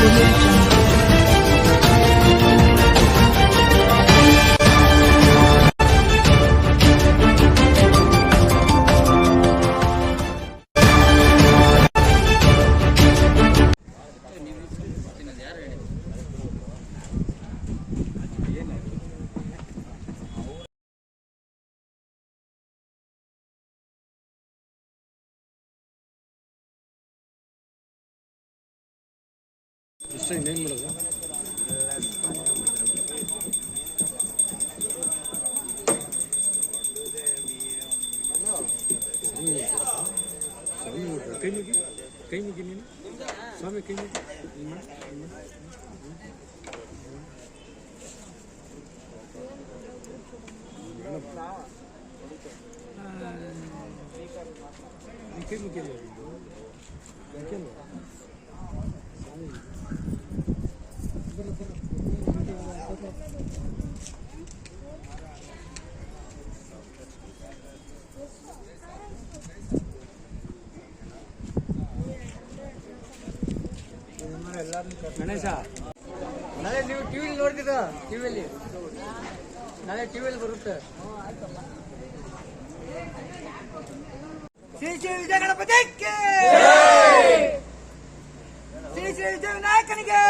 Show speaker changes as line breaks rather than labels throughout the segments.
Thank you. Audio jungle.
ಕೈ ಮುಗಿ ಕೈ ಮುಗಿ ನೀನು ಸ್ವಾಮಿ ಕೈ ಮುಗಿ ಹಿಂಗ್ ಮಾಡು, ಹಿಂಗ್ ಮಾಡು. ನೀನ್ ಕೈ ಮುಗಿಯಲ್ಲ ಇದು. ಮುಗಿಯಲ್ವಾ? ಸ್ವಾಮಿ. ಬರ್ರಿ, ಬರ್ರಿ. ಗಣೇಶ.
ನಾಳೆ ನೀವು ಟಿವಿಲಿ ನೋಡ್ತೀರಾ? ಟಿವಿಲಿ ನಾಳೆ ಟಿವಿಲಿ ಬರುತ್ತೆ. ಶ್ರೀ ಶ್ರೀ ವಿಜಯ ಗಣಪತಿಗೆ ಶ್ರೀ ಶ್ರೀ ವಿಜಯ ವಿನಾಯಕನಿಗೆ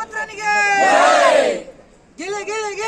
ಪುತ್ರನಿಗೆ ಗಿಲಿ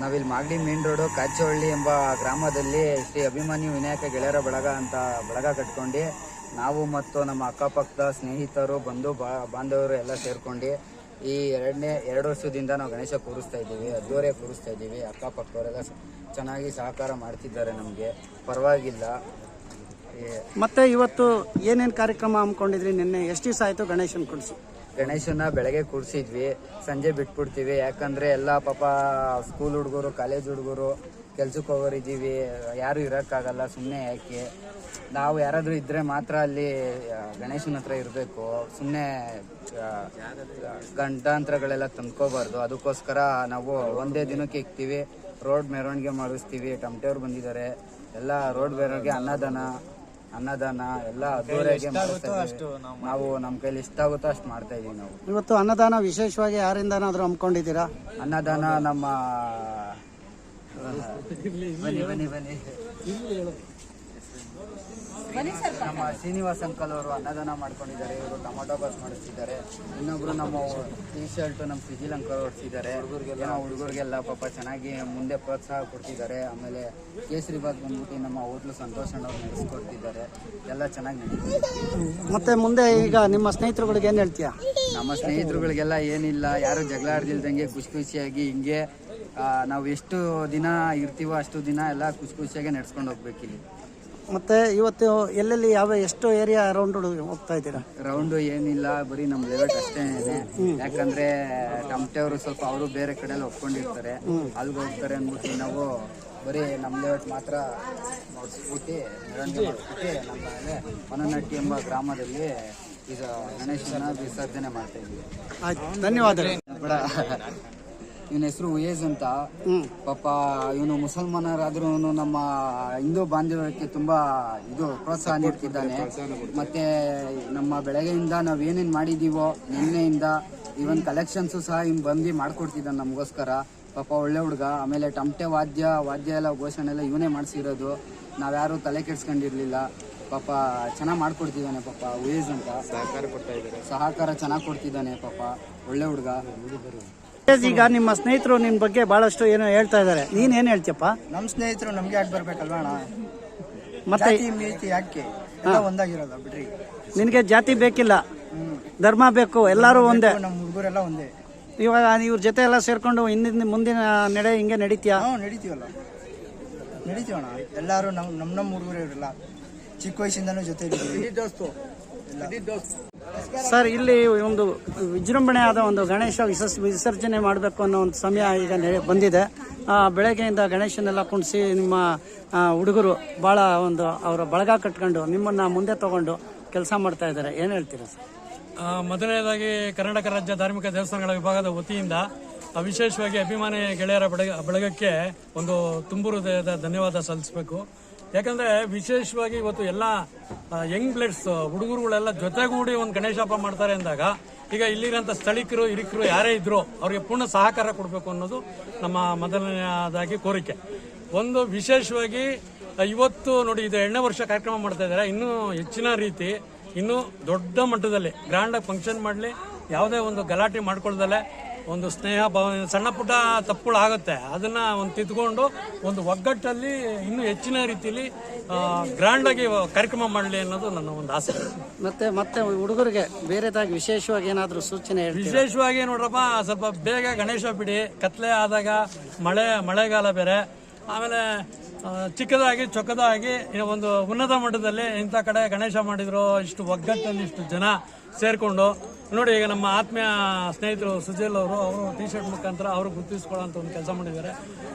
ನಾವಿಲ್ಲಿ ಮಾಗಡಿ ಮೇನ್ ರೋಡು ಕಾಚೋಳ್ಳಿ ಎಂಬ ಗ್ರಾಮದಲ್ಲಿ ಶ್ರೀ ಅಭಿಮಾನಿ ವಿನಾಯಕ ಗೆಳೆಯರ ಬಳಗ ಅಂತ ಬಳಗ ಕಟ್ಕೊಂಡು ನಾವು ಮತ್ತು ನಮ್ಮ ಅಕ್ಕಪಕ್ಕದ ಸ್ನೇಹಿತರು, ಬಂಧು ಬಾಂಧವರು ಎಲ್ಲ ಸೇರ್ಕೊಂಡು ಈ ಎರಡನೇ, ಎರಡು ವರ್ಷದಿಂದ ನಾವು ಗಣೇಶ ಕೂರಿಸ್ತಾ ಇದ್ದೀವಿ ಅದ್ದೂರೇ ಕೂರಿಸ್ತಾ ಇದ್ದೀವಿ. ಅಕ್ಕಪಕ್ಕವರೆಲ್ಲ ಚೆನ್ನಾಗಿ ಸಹಕಾರ ಮಾಡ್ತಿದ್ದಾರೆ ನಮಗೆ. ಪರವಾಗಿಲ್ಲ.
ಮತ್ತೆ ಇವತ್ತು ಏನೇನು ಕಾರ್ಯಕ್ರಮ ಹಮ್ಮಿಕೊಂಡಿದ್ರಿ? ನಿನ್ನೆ ಎಷ್ಟು ದಿವಸ ಆಯಿತು ಗಣೇಶನ್ ಕುಡಿಸಿ?
ಗಣೇಶನ ಬೆಳಗ್ಗೆ ಕೂರಿಸಿದ್ವಿ ಸಂಜೆ ಬಿಟ್ಬಿಡ್ತೀವಿ. ಯಾಕಂದ್ರೆ ಎಲ್ಲ ಪಾಪ ಸ್ಕೂಲ್ ಹುಡುಗರು ಕಾಲೇಜ್ ಹುಡುಗರು ಕೆಲ್ಸಕ್ಕೆ ಹೋಗೋರಿದ್ದೀವಿ. ಯಾರು ಇರೋಕ್ಕಾಗಲ್ಲ ಸುಮ್ಮನೆ ಯಾಕೆ? ನಾವು ಯಾರಾದರೂ ಇದ್ದರೆ ಮಾತ್ರ ಅಲ್ಲಿ ಗಣೇಶನ ಹತ್ರ ಇರಬೇಕು. ಸುಮ್ಮನೆ ಗಂಡಾಂತರಗಳೆಲ್ಲ ತಂದ್ಕೋಬಾರ್ದು. ಅದಕ್ಕೋಸ್ಕರ ನಾವು ಒಂದೇ ದಿನಕ್ಕೆ ಇಕ್ತೀವಿ. ರೋಡ್ ಮೆರವಣಿಗೆ ಮಾಡಿಸ್ತೀವಿ. ಟಮಟೆಯವ್ರು ಬಂದಿದ್ದಾರೆ. ಎಲ್ಲ ರೋಡ್ ಮೆರವಣಿಗೆ ಅನ್ನದಾನ. ಅನ್ನದಾನ ಎಲ್ಲ ಅದ್ದೂರಿಯಾಗಿ ಇದೀವಿ. ನಾವು ನಮ್ಮ ಕೈಲಿ ಎಷ್ಟಾಗುತ್ತೋ ಅಷ್ಟು ಮಾಡ್ತಾ ಇದೀವಿ ನಾವು.
ಇವತ್ತು ಅನ್ನದಾನ ವಿಶೇಷವಾಗಿ ಯಾರಿಂದನಾದರೂ ಹಮ್ಮಿಕೊಂಡಿದ್ದೀರಾ?
ಅನ್ನದಾನ ನಮ್ಮ ಬನ್ನಿ ಬನ್ನಿ ಬನ್ನಿ. ನಮ್ಮ ಶ್ರೀನಿವಾಸ್ ಅಂಕಲ್ ಅವರು ಅನ್ನದಾನ ಮಾಡ್ಕೊಂಡಿದ್ದಾರೆ ಇವರು ಟೊಮೊಟೊ ಬಾತ್ ಮಾಡಿಸ್ತಿದ್ದಾರೆ. ಇನ್ನೊಬ್ರು ನಮ್ಮ ಟಿ ಶರ್ಟ್ ನಮ್ಮ ಸಿಜಿಲ್ ಅಂಕಲ್ ಹೊಡ್ಸಿದ್ದಾರೆ ಹುಡುಗರಿಗೆಲ್ಲ ಹುಡುಗರಿಗೆಲ್ಲ ಪಾಪ ಚೆನ್ನಾಗಿ ಮುಂದೆ ಪ್ರೋತ್ಸಾಹ ಕೊಡ್ತಿದ್ದಾರೆ. ಆಮೇಲೆ ಕೇಸರಿ ಬಾತ್ ಬಂದ್ಬಿಟ್ಟು ನಮ್ಮ ಹೋಟ್ಲು ಸಂತೋಷ್ ಅಣ್ಣವ್ರು ನಡೆಸ್ಕೊಡ್ತಿದ್ದಾರೆ. ಎಲ್ಲ ಚೆನ್ನಾಗಿ ನಡೀತಿದೆ.
ಮತ್ತೆ ಮುಂದೆ ಈಗ ನಿಮ್ಮ ಸ್ನೇಹಿತರುಗಳಿಗೆ ಏನು ಹೇಳ್ತೀಯಾ?
ನಮ್ಮ ಸ್ನೇಹಿತರುಗಳಿಗೆಲ್ಲ ಏನಿಲ್ಲ ಯಾರು ಜಗಳ ಆಡ್ದಿಲ್ದಂಗೆ ಖುಷಿ ಖುಷಿಯಾಗಿ ಹಿಂಗೆ ನಾವು ಎಷ್ಟು ದಿನ ಇರ್ತೀವೋ ಅಷ್ಟು ದಿನ ಎಲ್ಲ ಖುಷಿ ಖುಷಿಯಾಗಿ ನಡ್ಸ್ಕೊಂಡು ಹೋಗ್ಬೇಕಿಲ್ಲಿ.
ಮತ್ತೆ ಇವತ್ತು ಎಲ್ಲೆಲ್ಲಿ ಯಾವ ಎಷ್ಟು ಏರಿಯಾ ರೌಂಡ್ ಹೋಗ್ತಾ ಇದ್ದೀರಾ?
ರೌಂಡ್ ಏನಿಲ್ಲ ಬರೀ ನಮ್ಮ ಲೇಔಟ್ ಅಷ್ಟೇ ಇದೆ. ಯಾಕಂದ್ರೆ ಟಮಟೆಯವರು ಸ್ವಲ್ಪ ಅವರು ಬೇರೆ ಕಡೆ ಎಲ್ಲ ಒಪ್ಕೊಂಡಿರ್ತಾರೆ ಅಲ್ಲಿಗೆ ಹೋಗ್ತಾರೆ ಅಂದ್ಬಿಟ್ಟು ನಾವು ಬರೀ ನಮ್ಮ ಲೇಔಟ್ ಮಾತ್ರ ನೋಡ್ಸ್ಬಿಟ್ಟು ಮೆರವಣಿಗೆ ಮಾಡ್ಬಿಟ್ಟು ನಮ್ಮ ಮನೆ ಮನನಟ್ಟಿ ಎಂಬ ಗ್ರಾಮದಲ್ಲಿ ಈಗ ಗಣೇಶನ ವಿಸರ್ಜನೆ ಮಾಡ್ತಾ
ಇದ್ದೀವಿ. ಧನ್ಯವಾದಗಳು.
ಇವನ ಹೆಸರು ಉಯೇಜ್ ಅಂತ. ಪಾಪ ಇವನು ಮುಸಲ್ಮಾನರಾದ್ರೂ ನಮ್ಮ ಹಿಂದೂ ಬಾಂಧವ್ಯಕ್ಕೆ ತುಂಬಾ ಇದು ಪ್ರೋತ್ಸಾಹ ನೀಡ್ತಿದ್ದಾನೆ. ಮತ್ತೆ ನಮ್ಮ ಬೆಳಗ್ಗೆಯಿಂದ ನಾವ್ ಏನೇನ್ ಮಾಡಿದೀವೋ ನಿನ್ನೆಯಿಂದ ಇವನ್ ಕಲೆಕ್ಷನ್ಸು ಸಹ ಇವ್ ಬಂದು ಮಾಡ್ಕೊಡ್ತಿದ್ದಾನೆ ನಮಗೋಸ್ಕರ. ಪಾಪ ಒಳ್ಳೆ ಹುಡುಗ ಆಮೇಲೆ ಟಮಟೆ ವಾದ್ಯ ವಾದ್ಯ ಎಲ್ಲ ಘೋಷಣೆ ಎಲ್ಲ ಇವನೇ ಮಾಡಿಸಿರೋದು. ನಾವ್ಯಾರು ತಲೆ ಕೆಡ್ಸ್ಕೊಂಡಿರ್ಲಿಲ್ಲ. ಪಾಪ ಚೆನ್ನಾಗಿ ಮಾಡ್ಕೊಡ್ತಿದ್ದಾನೆ ಪಾಪ ಉಯೇಜ್ ಅಂತ. ಸಹಕಾರ ಕೊಡ್ತಾ ಇದ್ದಾರೆ. ಸಹಕಾರ ಚೆನ್ನಾಗಿ ಕೊಡ್ತಿದ್ದಾನೆ ಪಾಪ ಒಳ್ಳೆ ಹುಡುಗ.
ಈಗ ನಿಮ್ಮ ಸ್ನೇಹಿತರು ನಿನ್ ಬಗ್ಗೆ ಬಹಳಷ್ಟು ಏನೋ ಹೇಳ್ತಾ ಇದ್ದಾರೆ. ನೀನ್ ಏನ್ ಹೇಳ್ತಿಯಪ್ಪ?
ನಮ್ಮ ಸ್ನೇಹಿತರು ನಮ್ಗೆ ಯಾಕೆ ಬರ್ಬೇಕಲ್ವಾ ಅಣ್ಣ?
ಮತ್ತೆ
ಜಾತಿ ಮೀತಿ ಯಾಕೆ ಎಲ್ಲ ಒಂದಾಗಿರೋದ ಬಿಡ್ರಿ.
ನಿನಗೆ ಜಾತಿ ಬೇಕಿಲ್ಲ. ಧರ್ಮ ಬೇಕು ಎಲ್ಲರೂ ಒಂದೇ.
ನಮ್ಮ ಹುಡುಗರೆಲ್ಲ ಒಂದೇ.
ಇವಾಗ ಇವ್ರ ಜೊತೆ ಎಲ್ಲ ಸೇರ್ಕೊಂಡು ಹಿಂದಿನ ಮುಂದಿನ ನಡೆ ಹಿಂಗೆ ನಡೀತೀಯಾ?
ನಾವು ನಡೀತೀವಲ್ಲ. ನಡೀತೀವಣ್ಣ. ಎಲ್ಲರೂ ನಮ್ಮ ನಮ್ಮ ನಮ್ಮ ಹುಡುಗರು ಇರಲ್ಲ ಚಿಕ್ಕ ವಯಸ್ಸಿಂದನೂ ಜೊತೆ ಇದ್ದೀವಿ.
ಸರ್, ಇಲ್ಲಿ ಒಂದು ವಿಜೃಂಭಣೆಯಾದ ಒಂದು ಗಣೇಶ ವಿಸರ್ಜ ವಿಸರ್ಜನೆ ಮಾಡಬೇಕು ಅನ್ನೋ ಒಂದು ಸಮಯ ಈಗ ಬಂದಿದೆ. ಬೆಳಗ್ಗೆಯಿಂದ ಗಣೇಶನೆಲ್ಲ ಕುಣಿಸಿ ನಿಮ್ಮ ಹುಡುಗರು ಭಾಳ ಒಂದು ಅವರ ಬಳಗ ಕಟ್ಕೊಂಡು ನಿಮ್ಮನ್ನು ಮುಂದೆ ತಗೊಂಡು ಕೆಲಸ ಮಾಡ್ತಾ ಇದ್ದಾರೆ. ಏನು ಹೇಳ್ತೀರಾ ಸರ್?
ಮೊದಲನೇದಾಗಿ ಕರ್ನಾಟಕ ರಾಜ್ಯ ಧಾರ್ಮಿಕ ದೇವಸ್ಥಾನಗಳ ವಿಭಾಗದ ವತಿಯಿಂದ ವಿಶೇಷವಾಗಿ ಅಭಿಮಾನಿ ಗೆಳೆಯರ ಬಳಗ ಬಳಗಕ್ಕೆ ಒಂದು ತುಂಬು ಹೃದಯದ ಧನ್ಯವಾದ ಸಲ್ಲಿಸಬೇಕು. ಯಾಕಂದ್ರೆ ವಿಶೇಷವಾಗಿ ಇವತ್ತು ಎಲ್ಲ ಯಂಗ್ ಬ್ಲಡ್ಸ್ ಹುಡುಗರುಗಳೆಲ್ಲ ಜೊತೆಗೂಡಿ ಒಂದು ಗಣೇಶ ಹಬ್ಬ ಮಾಡ್ತಾರೆ ಅಂದಾಗ, ಈಗ ಇಲ್ಲಿರೋಂಥ ಸ್ಥಳೀಕರು, ಹಿರಿಕರು ಯಾರೇ ಇದ್ರು ಅವರಿಗೆ ಪೂರ್ಣ ಸಹಕಾರ ಕೊಡಬೇಕು ಅನ್ನೋದು ನಮ್ಮ ಮೊದಲನೆಯದಾಗಿ ಕೋರಿಕೆ. ಒಂದು ವಿಶೇಷವಾಗಿ ಇವತ್ತು ನೋಡಿ ಇದು ಎರಡನೇ ವರ್ಷ ಕಾರ್ಯಕ್ರಮ ಮಾಡ್ತಾ ಇದ್ದಾರೆ. ಇನ್ನೂ ಹೆಚ್ಚಿನ ರೀತಿ, ಇನ್ನೂ ದೊಡ್ಡ ಮಟ್ಟದಲ್ಲಿ ಗ್ರ್ಯಾಂಡಾಗಿ ಫಂಕ್ಷನ್ ಮಾಡಲಿ, ಯಾವುದೇ ಒಂದು ಗಲಾಟೆ ಮಾಡ್ಕೊಳ್ದಲೆ ಒಂದು ಸ್ನೇಹ ಭಾವ ಸಣ್ಣ ಪುಟ್ಟ ತಪ್ಪುಗಳು ಆಗುತ್ತೆ ಅದನ್ನ ಒಂದು ತಿದ್ಕೊಂಡು ಒಂದು ಒಗ್ಗಟ್ಟಲ್ಲಿ ಇನ್ನೂ ಹೆಚ್ಚಿನ ರೀತಿಯಲ್ಲಿ ಗ್ರ್ಯಾಂಡಾಗಿ ಕಾರ್ಯಕ್ರಮ ಮಾಡಲಿ ಅನ್ನೋದು ನನ್ನ ಒಂದು ಆಸೆ.
ಮತ್ತೆ ಮತ್ತೆ ಹುಡುಗರಿಗೆ ಬೇರೆದಾಗಿ ವಿಶೇಷವಾಗಿ ಏನಾದರೂ ಸೂಚನೆ
ವಿಶೇಷವಾಗಿ ನೋಡ್ರಪ್ಪ ಸ್ವಲ್ಪ ಬೇಗ ಗಣೇಶ ಬಿಡಿ. ಕತ್ಲೆ ಆದಾಗ ಮಳೆ ಮಳೆಗಾಲ ಬೇರೆ. ಆಮೇಲೆ ಚಿಕ್ಕದಾಗಿ ಚೊಕ್ಕದಾಗಿ ಒಂದು ಉನ್ನತ ಮಟ್ಟದಲ್ಲಿ ಇಂಥ ಕಡೆ ಗಣೇಶ ಮಾಡಿದ್ರು ಇಷ್ಟು ಒಗ್ಗಟ್ಟಲ್ಲಿ ಇಷ್ಟು ಜನ ಸೇರಿಕೊಂಡು ನೋಡಿ ಈಗ ನಮ್ಮ ಆತ್ಮೀಯ ಸ್ನೇಹಿತರು ಸುಜೇಲ್ ಅವರು ಅವರು ಟಿ ಶರ್ಟ್ ಮುಖಾಂತರ ಅವರು ಗುರುತಿಸ್ಕೊಳ್ಳೋಂಥ ಒಂದು ಕೆಲಸ ಮಾಡಿದ್ದಾರೆ.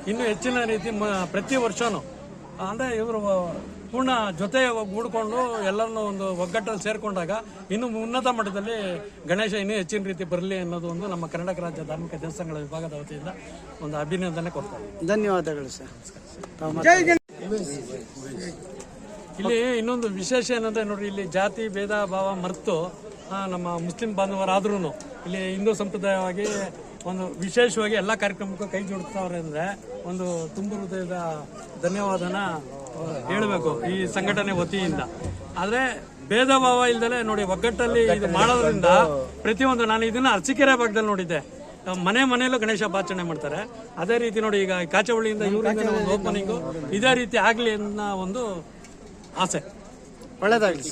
ಇನ್ನು ಹೆಚ್ಚಿನ ರೀತಿ ಪ್ರತಿ ವರ್ಷವೂ ಅಂದರೆ ಇವರು ಪೂರ್ಣ ಜೊತೆ ಗೂಡ್ಕೊಂಡು ಎಲ್ಲರನ್ನೂ ಒಂದು ಒಗ್ಗಟ್ಟಲ್ಲಿ ಸೇರಿಕೊಂಡಾಗ ಇನ್ನು ಉನ್ನತ ಮಟ್ಟದಲ್ಲಿ ಗಣೇಶ ಇನ್ನೂ ಹೆಚ್ಚಿನ ರೀತಿ ಬರಲಿ ಅನ್ನೋದು ಒಂದು ನಮ್ಮ ಕರ್ನಾಟಕ ರಾಜ್ಯ ಧಾರ್ಮಿಕ ದೇವಸ್ಥಾನಗಳ ವಿಭಾಗದ ವತಿಯಿಂದ ಒಂದು ಅಭಿನಂದನೆ ಕೊಡ್ತಾರೆ
ಧನ್ಯವಾದಗಳು ಸರ್.
ಇಲ್ಲಿ ಇನ್ನೊಂದು ವಿಶೇಷ ಏನಂದ್ರೆ ನೋಡ್ರಿ ಇಲ್ಲಿ ಜಾತಿ ಭೇದ ಭಾವ ಮರೆತು ನಮ್ಮ ಮುಸ್ಲಿಂ ಬಾಂಧವರಾದ್ರೂ ಇಲ್ಲಿ ಹಿಂದೂ ಸಂಪ್ರದಾಯವಾಗಿ ಒಂದು ವಿಶೇಷವಾಗಿ ಎಲ್ಲ ಕಾರ್ಯಕ್ರಮಕ್ಕೂ ಕೈ ಜೋಡಿಸ್ತಾವ್ರೆ ಅಂದ್ರೆ ಒಂದು ತುಂಬ ಹೃದಯದ ಧನ್ಯವಾದನ ಹೇಳಬೇಕು ಈ ಸಂಘಟನೆ ವತಿಯಿಂದ. ಆದ್ರೆ ಭೇದ ಭಾವ ಇಲ್ದಲೆ ನೋಡಿ ಒಗ್ಗಟ್ಟಲ್ಲಿ ಇದು ಮಾಡೋದ್ರಿಂದ ಪ್ರತಿಯೊಂದು ನಾನು ಇದನ್ನ ಅರಸೀಕೆರೆ ಭಾಗದಲ್ಲಿ ನೋಡಿದ್ದೆ. ಮನೆ ಮನೆಯಲ್ಲೂ ಗಣೇಶ ಹಬ್ಬ ಆಚರಣೆ ಮಾಡ್ತಾರೆ. ಅದೇ ರೀತಿ ನೋಡಿ ಈಗ ಕಾಚವಳ್ಳಿಯಿಂದ ಇವರಿಂದ ಒಂದು ಓಪನಿಂಗು ಇದೇ ರೀತಿ ಆಗಲಿ ಅನ್ನೋ ಒಂದು ಆಸೆ.
ಒಳ್ಳೆದಾಗಲಿ.